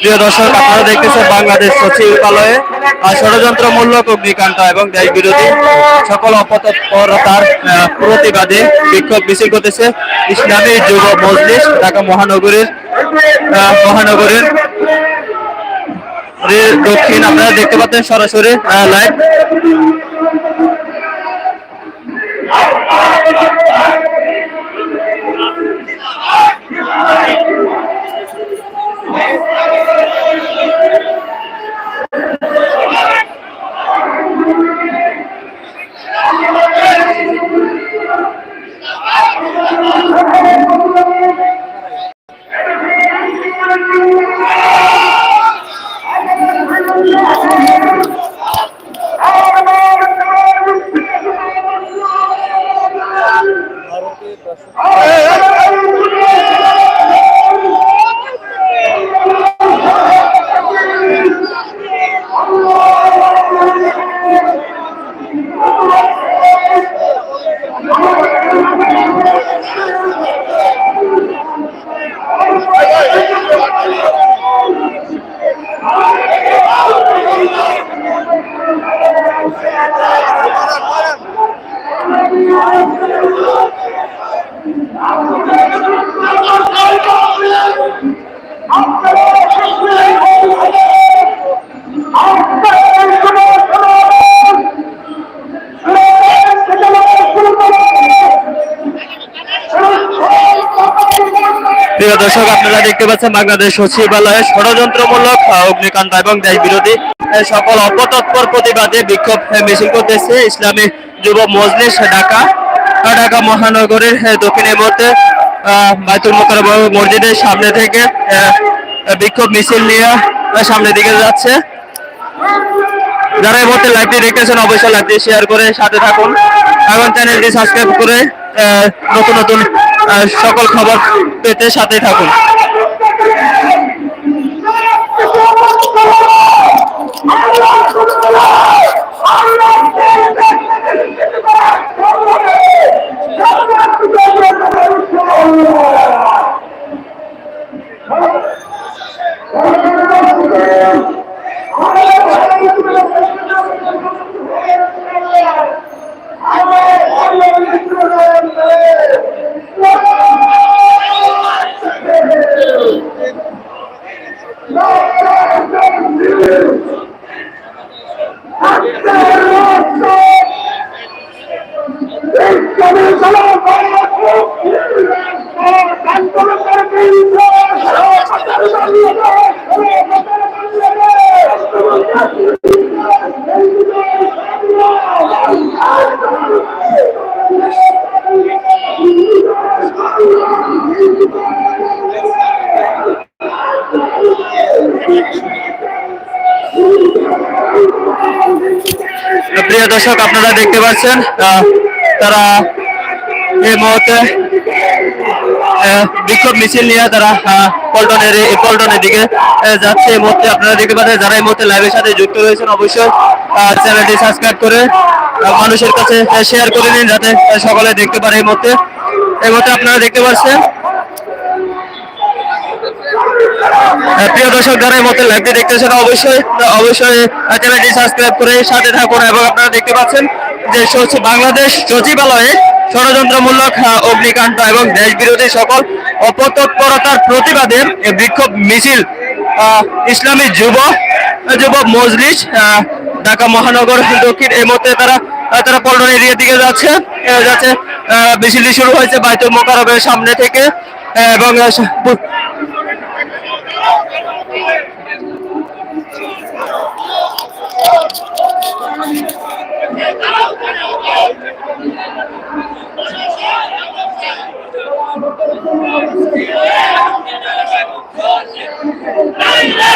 প্রিয় দর্শক, আপনারা দেখতেছেন বাংলাদেশ সচিবালয়ে ষড়যন্ত্রমূলক অগ্নিকাণ্ড এবং দেশ বিরোধী সকল অপতৎপরতার প্রতিবাদে বিক্ষোভ মিছিল করতেছে ইসলামী যুব মজলিস ঢাকা মহানগরীর মহানগরীর। দক্ষিণ আপনারা দেখতে পাচ্ছেন সরাসরি লাইভ দর্শক আপনারা দেখতে পাচ্ছেন বাংলাদেশ সচিবালয়ে ষড়যন্ত্রমূলক অগ্নিকাণ্ড এবং দেশ বিরোধী সকল অপতৎপর প্রতিবাদে বিক্ষোভ মিছিল করতেছে ইসলামী যুব মজলিস ঢাকা। ঢাকা মহানগরের আহ, দক্ষিণে মধ্যে বাইতুল মোকাররম মসজিদের সামনে থেকে বিক্ষোভ মিছিল নিয়ে সামনের দিকে যাচ্ছে। যারা এই মুহূর্তে লাইভটি দেখতেছেন অবশ্যই লাইভটি শেয়ার করে সাথে থাকুন এবং চ্যানেলটি সাবস্ক্রাইব করে নতুন নতুন সকল খবর পেতে সাথে থাকুন। দর্শক আপনারা দেখতে পাচ্ছেন তারা এই মুহূর্তে বিক্ষোভ মিছিল নিয়ে তারা পল্টনের পল্টনের দিকে যাচ্ছে। এই মুহূর্তে আপনারা দেখতে পাচ্ছেন, যারা এই মুহূর্তে লাইভের সাথে যুক্ত রয়েছেন, অবশ্যই চ্যানেলটি সাবস্ক্রাইব করে মানুষের কাছে শেয়ার করে নিন, যাতে সকলে দেখতে পারে এই মুহূর্তে। এই মুহূর্তে আপনারা দেখতে পাচ্ছেন প্রিয় দর্শক, যারা মতো লাইভটি দেখতেছেন, অবশ্যই অবশ্যই চ্যানেলটি সাবস্ক্রাইব করে সাথে থাকুন এবং আপনারা দেখতে পাচ্ছেন যে বাংলাদেশ সচিবালয়ে ষড়যন্ত্রমূলক অগ্নিকাণ্ড এবং দেশ বিরোধী সকল অপতৎপরতার প্রতিবাদে বিক্ষোভ মিছিল ইসলামী যুব যুব মজলিস ঢাকা মহানগর দক্ষিণ এই মধ্যে তারা তারা পল্টন এরিয়ার দিকে যাচ্ছে যাচ্ছে মিছিলটি শুরু হয়েছে বাইতুল মোকারবের সামনে থেকে, এবং Nine, nine.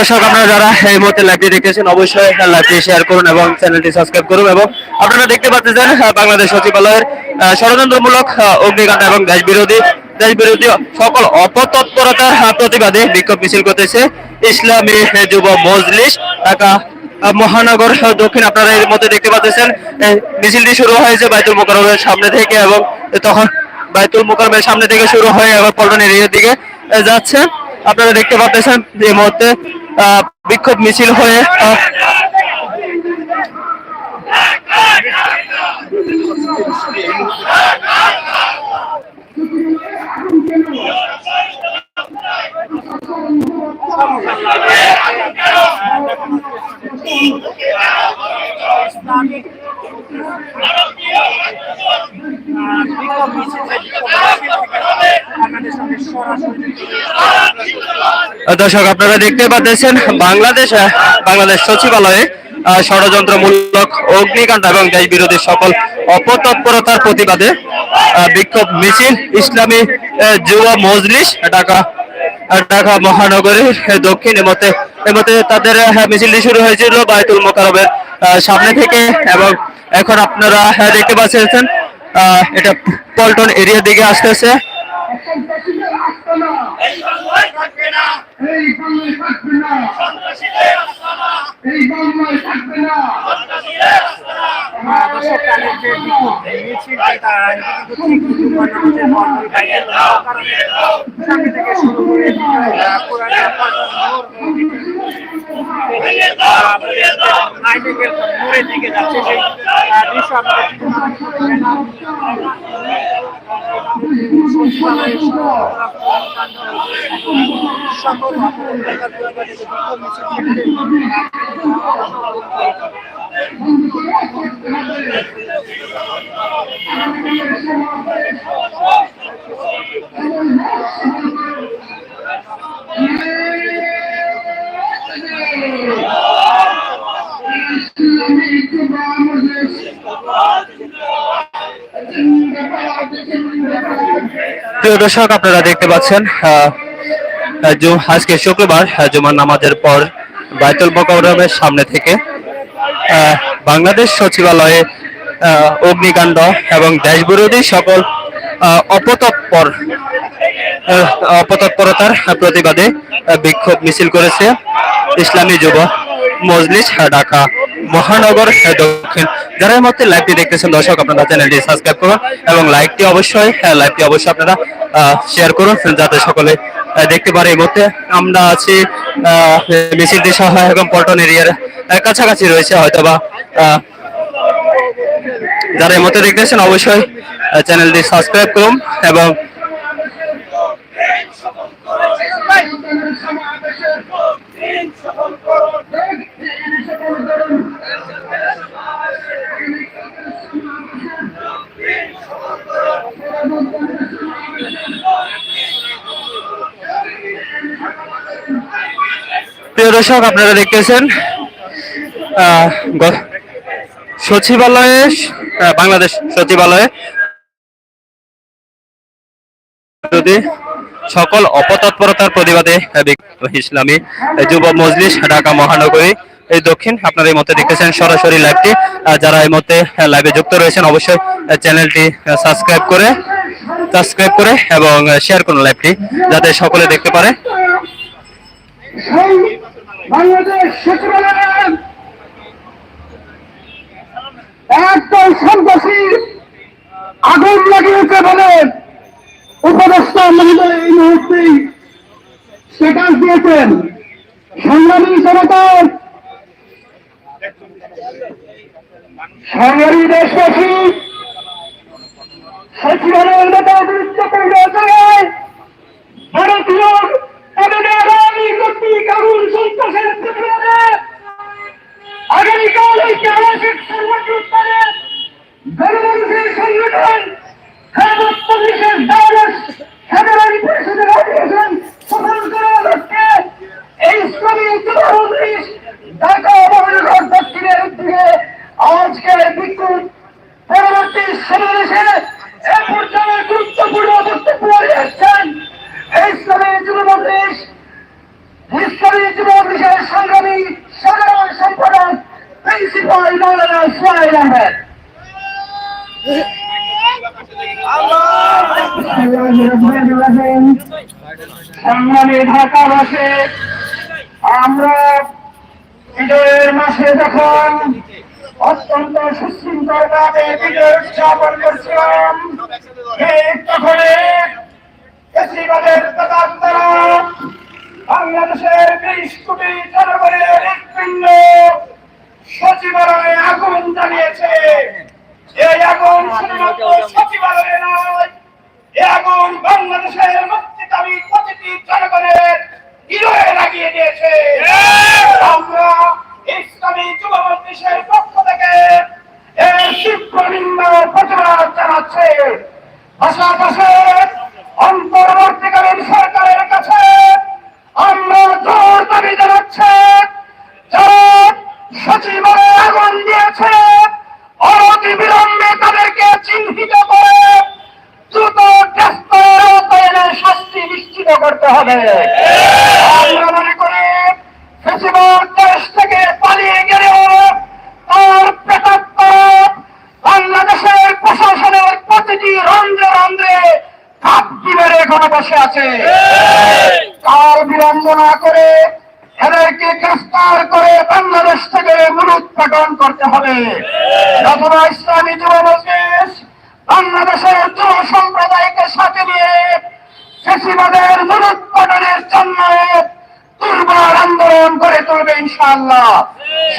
দর্শক, আপনারা যারা এই মুহূর্তে লাইভটি দেখতেছেন, অবশ্যই লাইভটি শেয়ার করুন এবং চ্যানেলটি সাবস্ক্রাইব করুন এবং আপনারা দেখতে পাচ্ছেন বাংলাদেশ সচিবালয়ের ষড়যন্ত্রমূলক অগ্নিকাণ্ড এবং দেশ বিরোধী দেশ বিরোধী সকল অপতৎপরতার প্রতিবাদে বিক্ষোভ মিছিল করতেছে ইসলামী যুব মজলিস, ঢাকা মহানগর দক্ষিণ। আপনারা এর মধ্যে দেখতে পাচ্ছেন মিছিলটি শুরু হয়েছে বাইতুল মোকারমের সামনে থেকে এবং তখন বাইতুল মোকারমের সামনে থেকে শুরু হয়ে আবার পল্টন এরিয়ার দিকে যাচ্ছে। আপনারা দেখতে পাচ্ছেন, এই মুহূর্তে বিক্ষোভ মিছিল হয়ে দর্শক আপনারা দেখতে পাচ্ছেন বাংলাদেশ বাংলাদেশ সচিবালয়ে ষড়যন্ত্রমূলক অগ্নিকাণ্ড এবং দেশ বিরোধী সকল অপতৎপরতার প্রতিবাদে বিক্ষোভ মিছিল ইসলামী যুব মজলিস ঢাকা ঢাকা মহানগরীর দক্ষিণ এমতে এমতে তাদের মিছিলটি শুরু হয়েছিল বায়তুল মোকারমের আহ, সামনে থেকে এবং এখন আপনারা দেখতে পাচ্ছেন এটা পল্টন এরিয়ার দিকে আসতেছে। এই বাংলায় থাকবে না। এই বাংলায় থাকবে না এই বাংলায় থাকবে না থেকে শুরু করে নাইটিঙ্গেল মোড়ের দিকে যাচ্ছে সেই দৃশ্য প্রিয় দর্শক আপনারা দেখতে পাচ্ছেন আজকে শুক্রবার জুমার নামাজের পর বাইতুল মোকাররমের সামনে থেকে বাংলাদেশ সচিবালয়ে অগ্নিকাণ্ড এবং দেশবিরোধী সকল আহ, অপতৎপর অপতৎপরতার প্রতিবাদে বিক্ষোভ মিছিল করেছে। ইসলামী যুব মজলিস ঢাকা মহানগর দক্ষিণ। যারা এই মুহূর্তে লাইভটি দেখতেছেন দর্শক আপনারা চ্যানেলটি সাবস্ক্রাইব করুন এবং লাইকটি অবশ্যই হ্যাঁ, লাইভটি অবশ্যই আপনারা শেয়ার করুন যাতে সকলে দেখতে পারে এই মুহূর্তে। আমরা আছি মিছিলটি সহ এবং পল্টন এরিয়ার কাছাকাছি রয়েছে হয়তোবা যারা এই মুহূর্তে দেখতেছেন অবশ্যই চ্যানেলটি সাবস্ক্রাইব করুন এবং প্রিয় দর্শক আপনারা দেখতেছেন সচিবালয়ে বাংলাদেশ সচিবালয়ে যদি সকল অপতৎপরতার প্রতিবাদে ইসলামী যুব মজলিস ঢাকা মহানগরী। এই দক্ষিণ আপনারা এই মধ্যে দেখতেছেন সরাসরি লাইভটি। যারা এই মধ্যে লাইভে যুক্ত রয়েছেন অবশ্যই চ্যানেলটি সাবস্ক্রাইব করে সাবস্ক্রাইব করে এবং শেয়ার করুন লাইভটি, যাতে সকলে দেখতে পারে। আগুন লাগিয়েছে বলে উপদেষ্টা মহোদয় এই মুহূর্তেই স্টেটাস দিয়েছেন। জনতার সংগ্রামী দেশবাসী সচিবালয়ের ভারতীয় তাদের আগামী কর্তৃক আগুন সন্ত্রাসের প্রতিবাদে আগামীকাল এই আবাসিক সর্বত্রে গণমানুষের সংগঠন হেমন্ত পুলিশের দাওয়াত সাধারণ পরিষদের অধিবেশন সফল করার লক্ষ্যে এই ইসলামী যুবমন্ত্রী ঢাকা মহানগর দক্ষিণের উদ্যোগে আজকের বিদ্যুৎ পরবর্তী সমাবেশে এ পর্যায়ে গুরুত্বপূর্ণ বক্তব্য রেখেছেন এই ইসলামী যুবমন্ত্রী ইসলামী যুবমন্ত্রীর সংগ্রামী সাধারণ সম্পাদক মৌলানা সোহাইল আহমেদ আমরা বিজয়ের মাসে যখন অত্যন্ত সুশৃঙ্খল ভাবে বিজয় উদযাপন করছিলাম, ঠিক তখন কৃষিবাদের তারা বাংলাদেশের বিশ কোটি জনগণের হৃৎপিণ্ড সচিবালয়ে আগুন জ্বালিয়েছে হবে আমরা মনে করি সচিবালয় দেশ থেকে পালিয়ে গেলেও তার প্রেতাত্মক বাংলাদেশের প্রশাসনের প্রতিটি রন্ধ্রে রন্ধ্রে কাপটি মেরে এখনও বসে আছে কাল বিলম্ব না করে এদেরকে গ্রেফতার করে বাংলাদেশ থেকে মূলোৎপাটন করতে হবে অথবা ইসলামী যুব মজলিস বাংলাদেশের যুব সম্প্রদায়কে সাথে নিয়ে ফেসিবাদের মূলোৎপাটনের জন্য দুর্বার আন্দোলন করে তুলবে ইনশাআল্লাহ।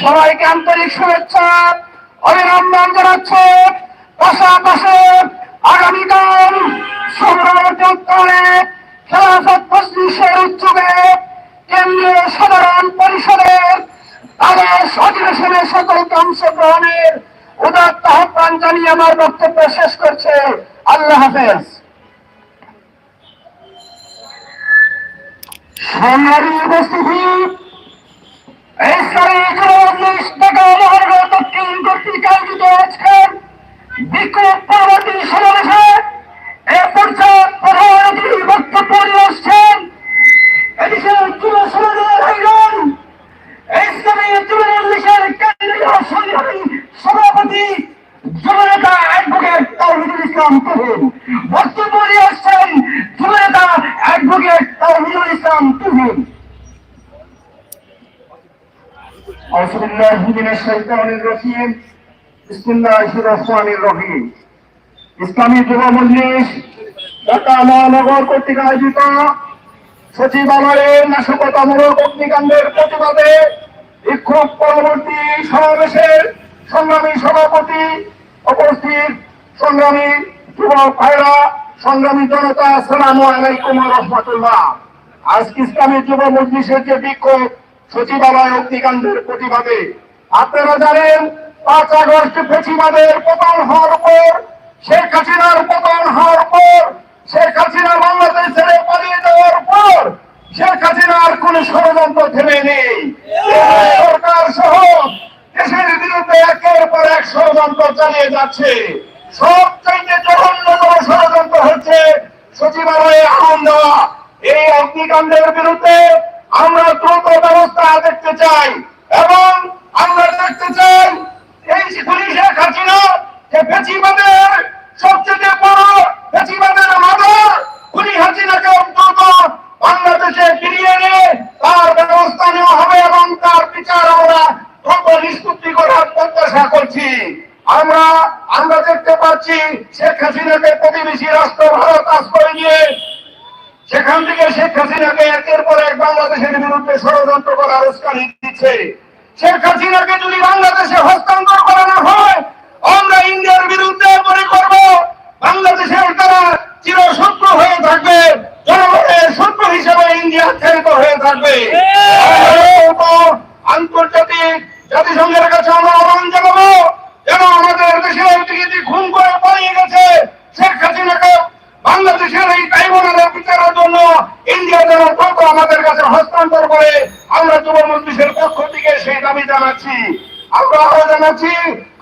সবাইকে আন্তরিক শুভেচ্ছা, অভিনন্দন জানাচ্ছে। পাশাপাশি আগামীকাল সংগ্রামী খেলাফত মজলিসের উদ্যোগে কেন্দ্রীয় সাধারণ পরিষদের তাদের অধিবেশনে সকলকে অংশগ্রহণের উদাত্ত আহ্বান জানিয়ে আমার বক্তব্য শেষ করছে। আল্লাহ হাফেজ। আয়োজিত আজকের বিক্ষোভ পরবর্তী সমাবেশে এ পর্যায়ে প্রধান অতিথির বক্তব্য নিয়ে আসছেন এদেশের যুব সমাজের আয়োজন ইসলামী যুবমজলিসের কেন্দ্রীয় সংগ্রামী সভাপতি, যুবনেতা অ্যাডভোকেট তাওহিদুল ইসলাম তুহিন বক্তব্য নিয়ে আসছেন যুবনেতা অ্যাডভোকেট আমিও ইসলাম, তুহিন। ইসলামী যুব ঢাকা মহানগর কর্তৃক আয়োজিত অগ্নিকাণ্ডের প্রতিবাদে বিক্ষোভ পরবর্তী সমাবেশের সংগ্রামী সভাপতি উপস্থিত। সংগ্রামী যুবক ভাইরা, সংগ্রামী জনতা সালাম আলাইকুম রহমতুল্লাহ। আজকে ইসলামী যুব মজলিসের যে বিক্ষোভ সচিবালয় অগ্নিকাণ্ডের প্রতিবাদে, আপনারা জানেন, পাঁচ আগস্ট ফেসিবাদের পতন হওয়ার পর, শেখ হাসিনার পতন হওয়ার পর, শেখ হাসিনা বাংলাদেশ ছেড়ে পালিয়ে যাওয়ার পর, শেখ হাসিনার কোন ষড়যন্ত্র থেমে নেই। সরকার সহ দেশের বিরুদ্ধে একের পর এক ষড়যন্ত্র চালিয়ে যাচ্ছে। সবচাইতে জঘন্যতম ষড়যন্ত্র হচ্ছে সচিবালয়ে আগুন দেওয়া। এই অগ্নিকাণ্ডের বিরুদ্ধে আমরা দ্রুত ব্যবস্থা দেখতে চাই এবং আমরা দেখতে চাই এই শেখ হাসিনা, যে সবচেয়ে বড় খুনি হাসিনাকে অন্তত বাংলাদেশে ফিরিয়ে এনে তার ব্যবস্থা নেওয়া হবে এবং তার বিচার আমরা দ্রুত নিষ্পত্তি করার প্রত্যাশা করছি। আমরা আমরা দেখতে পাচ্ছি শেখ হাসিনাকে প্রতিবেশী রাষ্ট্র ভারত আশ্রয় নিয়ে সেখান থেকে শেখ হাসিনাকে একের পর এক বাংলাদেশের বিরুদ্ধে ষড়যন্ত্র করার উস্কানি দিচ্ছে। শেখ হাসিনাকে যদি বাংলাদেশে হস্তান্তর করানো হয়, আমরা ইন্ডিয়ার বিরুদ্ধে মনে করব, বাংলাদেশের তারা চিরশত্রু হয়ে থাকবে, জনগণের শত্রু হিসেবে ইন্ডিয়া খ্যাত হয়ে থাকবে। আন্তর্জাতিক জাতিসংঘের কাছে আমরা আহ্বান জানাব, যেন আমাদের দেশের টিকিটি খুন করে পালিয়ে গেছে শেখ হাসিনাকে বাংলাদেশের এই ট্রাইব্যুনালের বিচারের জন্য ইন্ডিয়া যেন তত আমাদের কাছে হস্তান্তর করে, আমরা যুব মন্ত্রীদের পক্ষ থেকে সেই দাবি জানাচ্ছি। আমরা আরও জানাচ্ছি,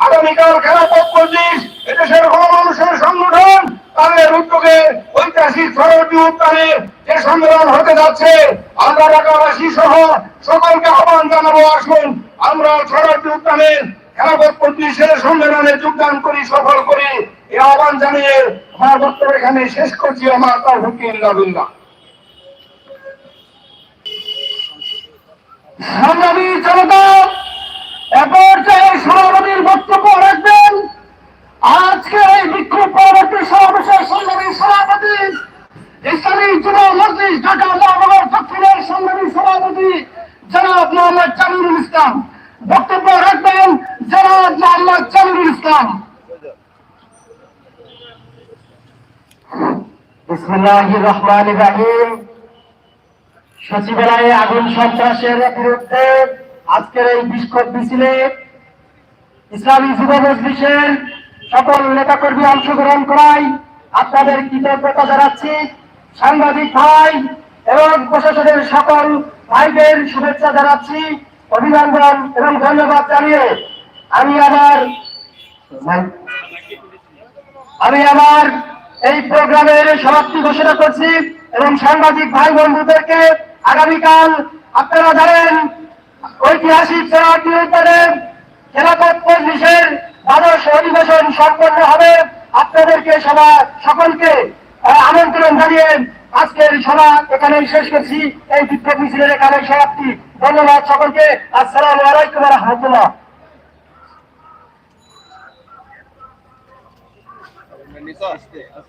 আগামীকাল খেলাপথ মজলিস এদেশের গণমানুষের সংগঠন তাদের উদ্যোগে ঐতিহাসিক সরটি উত্তানে যে সম্মেলন হতে যাচ্ছে, আমরা ঢাকাবাসী সহ সকলকে আহ্বান জানাব, আসুন, আমরা সরটি উত্তানে সম্মেলনে যোগদান করি, সফল করি এই আহ্বান জানিয়ে আমার বক্তব্য এখানে শেষ করছি, আমার তার হুকিম লাবিল্লা সংগ্রামী সভাপতির বক্তব্য রাখবেন। আজকে এই পরবর্তী সমাবেশের সংগ্রামী সভাপতি, ইসলামী যুব মজলিস, ঢাকা মহানগর দক্ষিণের সংগ্রামী সভাপতি জনাব মোহাম্মদ বক্তব্য সচিবালয়ে আগুন সন্ত্রাসের বিরুদ্ধে আজকের এই বিক্ষোভ মিছিলে ইসলামী সকল নেতাকর্মী অংশগ্রহণ করায় আপনাদের কৃতজ্ঞতা জানাচ্ছি। সাংবাদিক ভাই এবং প্রশাসনের সকল ভাইদের শুভেচ্ছা জানাচ্ছি। অভিনন্দন এবং ধন্যবাদ জানিয়ে আমি আমার আমি আমার এই প্রোগ্রামের সমাপ্তি ঘোষণা করছি এবং সাংবাদিক ভাই বন্ধুদেরকে আগামীকাল আপনারা জানেন ঐতিহাসিক খেলাপথ মজলিসের দ্বাদশ অধিবেশন সম্পন্ন হবে। আপনাদেরকে সভা সকলকে আমন্ত্রণ জানিয়ে আজকের সভা এখানে শেষ করছি। এই বিক্ষোভ মিছিলের এখানে সমাপ্তি। ধন্যবাদ সকলকে। আসসালামু আলাইকুম রহমতুল্লাহ। resource there.